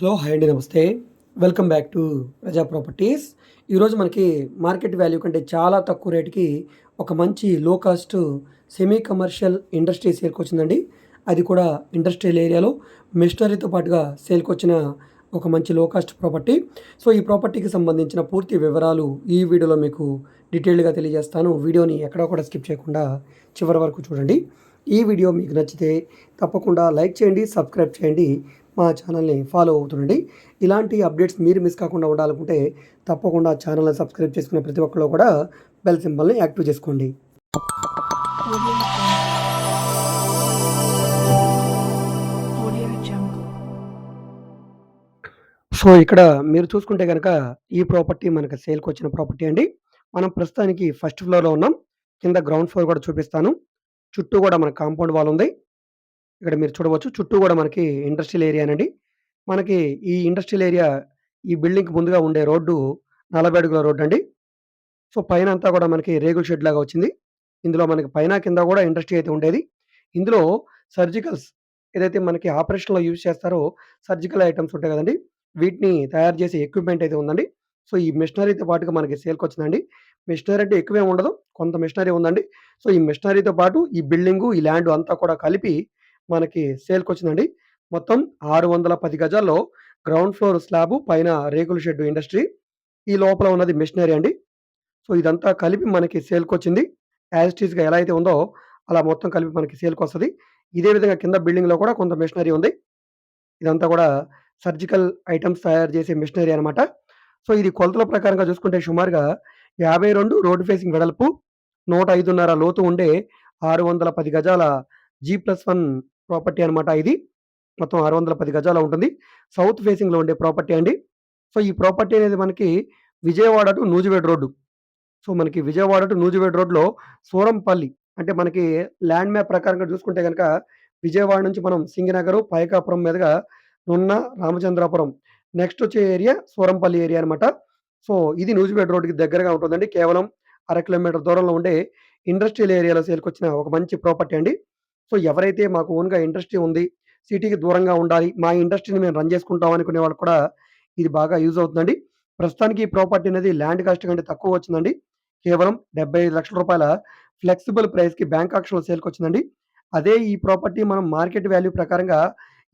Hello hi అండి నమస్తే. Welcome back to Praja properties. ఈరోజు మనకి మార్కెట్ వాల్యూ కంటే చాలా తక్కువ రేటుకి ఒక మంచి లో కాస్ట్ సెమీ కమర్షియల్ ఇండస్ట్రీ సేల్కి వచ్చిందండి. అది కూడా ఇండస్ట్రియల్ ఏరియాలో మిషనరీతో పాటుగా సేల్కి వచ్చిన ఒక మంచి లో కాస్ట్ ప్రాపర్టీ సో ఈ ప్రాపర్టీకి సంబంధించిన పూర్తి వివరాలు ఈ వీడియోలో మీకు డీటెయిల్డ్గా తెలియజేస్తాను. వీడియోని ఎక్కడా కూడా స్కిప్ చేయకుండా చివరి వరకు చూడండి. ఈ వీడియో మీకు నచ్చితే తప్పకుండా లైక్ చేయండి సబ్స్క్రైబ్ చేయండి. మా ఛానల్ని ఫాలో అవుతుండండి. ఇలాంటి అప్డేట్స్ మీరు మిస్ కాకుండా ఉండాలనుకుంటే తప్పకుండా ఛానల్ని సబ్స్క్రైబ్ చేసుకున్న ప్రతి ఒక్కరు కూడా బెల్ సింబల్ని యాక్టివ్ చేసుకోండి. సో ఇక్కడ మీరు చూసుకుంటే కనుక ఈ ప్రాపర్టీ మనకి సేల్కి వచ్చిన ప్రాపర్టీ అండి. మనం ప్రస్తుతానికి ఫస్ట్ ఫ్లోర్లో ఉన్నాం. కింద గ్రౌండ్ ఫ్లోర్ కూడా చూపిస్తాను. చుట్టూ కూడా మన కాంపౌండ్ వాల్ ఉంది. ఇక్కడ మీరు చూడవచ్చు. చుట్టూ కూడా మనకి ఇండస్ట్రియల్ ఏరియానండి మనకి ఈ ఇండస్ట్రియల్ ఏరియా ఈ బిల్డింగ్కి ముందుగా ఉండే రోడ్డు నలభై అడుగుల రోడ్డు అండి. సో పైన అంతా కూడా మనకి రేగుల షెడ్ లాగా వచ్చింది. ఇందులో మనకి పైన కింద కూడా ఇండస్ట్రీ అయితే ఉండేది. ఇందులో సర్జికల్స్ ఏదైతే మనకి ఆపరేషన్లో యూజ్ చేస్తారో సర్జికల్ ఐటమ్స్ ఉంటాయి కదండి. వీటిని తయారు చేసే ఎక్విప్మెంట్ అయితే ఉందండి. సో ఈ మిషనరీతో పాటుగా మనకి సేల్కి వచ్చిందండి. మిషనరీ అంటే ఎక్కువే ఉండదు. కొంత మిషనరీ ఉందండి. సో ఈ మిషనరీతో పాటు ఈ బిల్డింగు ఈ ల్యాండ్ అంతా కూడా కలిపి మనకి సేల్కి వచ్చిందండి మొత్తం ఆరు వందల పది గజాల్లో గ్రౌండ్ ఫ్లోర్ స్లాబ్ పైన రేకుల షెడ్ ఇండస్ట్రీ ఈ లోపల ఉన్నది మిషనరీ అండి సో ఇదంతా కలిపి మనకి సేల్కి వచ్చింది యాజిటీస్గా ఎలా అయితే ఉందో అలా మొత్తం కలిపి మనకి సేల్కి వస్తుంది ఇదే విధంగా కింద బిల్డింగ్‌లో కూడా కొంత మిషనరీ ఉంది. ఇదంతా కూడా సర్జికల్ ఐటమ్స్ తయారు చేసే మిషనరీ అనమాట. సో ఇది కొలతల ప్రకారంగా చూసుకుంటే సుమారుగా 52 రోడ్ ఫేసింగ్ వెడల్పు, 105.5 లోతు ఉండే 610 గజాల జీ ప్లస్ వన్ ప్రాపర్టీ అనమాట ఇది. మొత్తం 610 గజాల ఉంటుంది. సౌత్ ఫేసింగ్‌లో ఉండే ప్రాపర్టీ అండి. సో ఈ ప్రాపర్టీ అనేది మనకి Vijayawada to Nuzvid road. So మనకి విజయవాడ టు నూజివేడ్ రోడ్‌లో సూరంపల్లి అంటే మనకి ల్యాండ్ మ్యాప్ ప్రకారంగా చూసుకుంటే కనుక విజయవాడ నుంచి మనం సింగనగర్ పైకాపురం మీదుగా నున్న, రామచంద్రాపురం నెక్స్ట్ వచ్చే ఏరియా సూరంపల్లి ఏరియా అనమాట. సో ఇది నూజివేడ్ రోడ్‌కి దగ్గరగా ఉంటుందండి. కేవలం అర కిలోమీటర్ దూరంలో ఉండే ఇండస్ట్రియల్ ఏరియాలో సేల్‌కొచ్చిన ఒక మంచి ప్రాపర్టీ అండి. సో ఎవరైతే మాకు ఓన్‌గా ఇండస్ట్రీ ఉంది, సిటీకి దూరంగా ఉండాలి, మా ఇండస్ట్రీని మేము రన్ చేసుకుంటాం అనుకునే వాళ్ళు కూడా ఇది బాగా యూజ్ అవుతుందండి. ప్రస్తుతానికి ఈ ప్రాపర్టీ అనేది ల్యాండ్ కాస్ట్ కంటే తక్కువ వచ్చిందండి. కేవలం డెబ్భై ఐదు లక్షల రూపాయల ఫ్లెక్సిబుల్ ప్రైస్‌కి బ్యాంక్ ఆక్షన్‌లో సేల్‌కొచ్చిందండి. అదే ఈ ప్రాపర్టీ మనం మార్కెట్ వాల్యూ ప్రకారంగా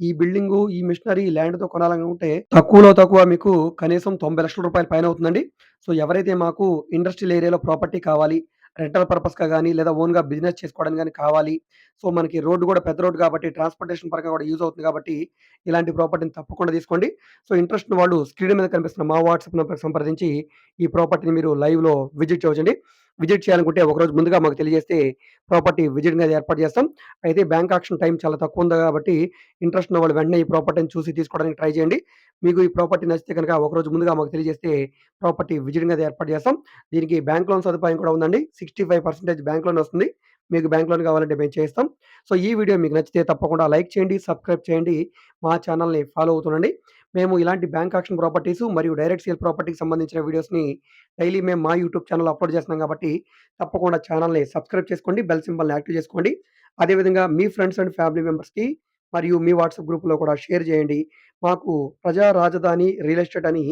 ఈ బిల్డింగు, ఈ మిషనరీ, ల్యాండ్‌తో కొనాలనుకుంటే తక్కువలో తక్కువ మీకు కనీసం తొంభై లక్షల రూపాయల పైన అవుతుందండి. సో ఎవరైతే మాకు ఇండస్ట్రియల్ ఏరియాలో ప్రాపర్టీ కావాలి, రెంటల్ పర్పస్‌గా కానీ లేదా ఓన్‌గా బిజినెస్ చేసుకోవడానికి కానీ కావాలి. సో మనకి రోడ్డు కూడా పెద్ద రోడ్డు కాబట్టి ట్రాన్స్‌పోర్టేషన్ పరంగా కూడా యూజ్ అవుతుంది కాబట్టి ఇలాంటి ప్రాపర్టీని తప్పకుండా తీసుకోండి. సో ఇంట్రెస్ట్ వాళ్ళు స్క్రీన్ మీద కనిపిస్తున్న మా వాట్సాప్ నెంబర్కి సంప్రదించి ఈ ప్రాపర్టీని మీరు లైవ్‌లో విజిట్ చేయవచ్చండి. విజిట్ చేయాలనుకుంటే ఒకరోజు ముందుగా మాకు తెలియజేస్తే ప్రాపర్టీ విజిట్ అనేది ఏర్పాటు చేస్తాం. అయితే బ్యాంక్ ఆక్షన్ టైం చాలా తక్కువ ఉంది కాబట్టి ఇంట్రెస్ట్ ఉన్న వాళ్ళు వెంటనే ఈ ప్రాపర్టీని చూసి తీసుకోవడానికి ట్రై చేయండి. మీకు ఈ ప్రాపర్టీ నచ్చితే కనుక ఒకరోజు ముందుగా మాకు తెలియజేస్తే ప్రాపర్టీ విజిటింగ్ అనేది ఏర్పాటు చేస్తాం. దీనికి బ్యాంక్ లోన్ సదుపాయం కూడా ఉందండి. 65% బ్యాంక్ లోన్ వస్తుంది. మీకు బ్యాంక్ లోన్ కావాలంటే మేము చేస్తాం సో ఈ వీడియో మీకు నచ్చితే తప్పకుండా లైక్ చేయండి, సబ్స్క్రైబ్ చేయండి. మా ఛానల్‌ని ఫాలో అవుతుండండి. మేము ఇలాంటి బ్యాంక్ ఆక్షన్ ప్రాపర్టీస్ మరియు డైరెక్ట్ సేల్ ప్రాపర్టీకి సంబంధించిన వీడియోస్‌ని డైలీ మేము మా యూట్యూబ్ ఛానల్ అప్‌లోడ్ చేస్తున్నాం కాబట్టి తప్పకుండా ఛానల్‌ని సబ్స్క్రైబ్ చేసుకోండి. బెల్ సింబల్‌ని యాక్టివ్ చేసుకోండి. అదే విధంగా మీ ఫ్రెండ్స్ అండ్ ఫ్యామిలీ మెంబర్స్‌కి మరియు మీ వాట్సాప్ గ్రూప్‌లో కూడా షేర్ చేయండి. మాకు ప్రజా రాజధాని రియల్ ఎస్టేట్ అని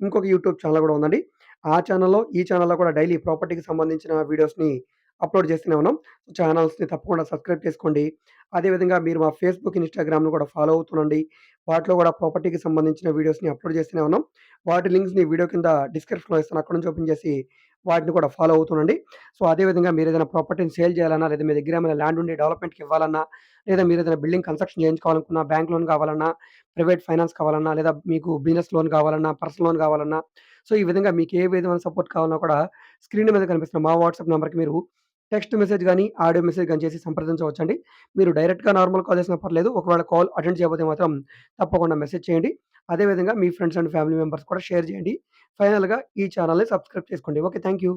ఇంకొక యూట్యూబ్ ఛానల్ కూడా ఉందండి. ఆ ఛానల్లో ఈ ఛానల్లో కూడా డైలీ ప్రాపర్టీకి సంబంధించిన వీడియోస్‌ని అప్‌లోడ్ చేస్తూనే ఉన్నాం. ఛానల్స్‌ని తప్పకుండా సబ్స్క్రైబ్ చేసుకోండి. అదే విధంగా మీరు మా ఫేస్‌బుక్, ఇన్‌స్టాగ్రామ్‌ను కూడా ఫాలో అవుతుండండి. వాటిలో కూడా ప్రాపర్టీకి సంబంధించిన వీడియోస్‌ని అప్‌లోడ్ చేస్తూనే ఉన్నాం. వాటి లింక్స్‌ని వీడియో కింద డిస్క్రిప్షన్‌లో ఇస్తాను. అక్కడి నుంచి ఓపెన్ చేసి వాటిని కూడా ఫాలో అవుతుండండి. సో అదే విధంగా ఏదైనా ప్రాపర్టీని సేల్ చేయాలన్నా, లేదా మీ దగ్గర ఏమైనా ల్యాండ్ ఉండి డెవలప్‌మెంట్‌కి ఇవ్వాలన్నా, లేదా మీరు ఏదైనా బిల్డింగ్ కన్‌స్ట్రక్షన్ చేయించుకోవాలనుకున్నా, బ్యాంక్ లోన్ కావాలన్నా, ప్రైవేట్ ఫైనాన్స్ కావాలన్నా, లేదా మీకు బిజినెస్ లోన్ కావాలన్నా, పర్సనల్ లోన్ కావాలన్నా, సో ఈ విధంగా మీకు ఏ విధమైన సపోర్ట్ కావాలన్నా కూడా స్క్రీన్ మీద కనిపిస్తున్న మా వాట్సాప్ నెంబర్కి మీరు టెక్స్ట్ మెసేజ్ కానీ ఆడియో మెసేజ్ కానీ చేసి సంప్రదించవచ్చండి. మీరు డైరెక్ట్‌గా నార్మల్ కాల్ చేసినా పర్లేదు. ఒకవేళ కాల్ అటెండ్ చేయకపోతే మాత్రం తప్పకుండా మెసేజ్ చేయండి. అదే విధంగా మీ ఫ్రెండ్స్ అండ్ ఫ్యామిలీ మెంబర్స్ కూడా షేర్ చేయండి. ఫైనల్‌గా ఈ ఛానల్ని సబ్స్క్రైబ్ చేసుకోండి. ఓకే. Thank you.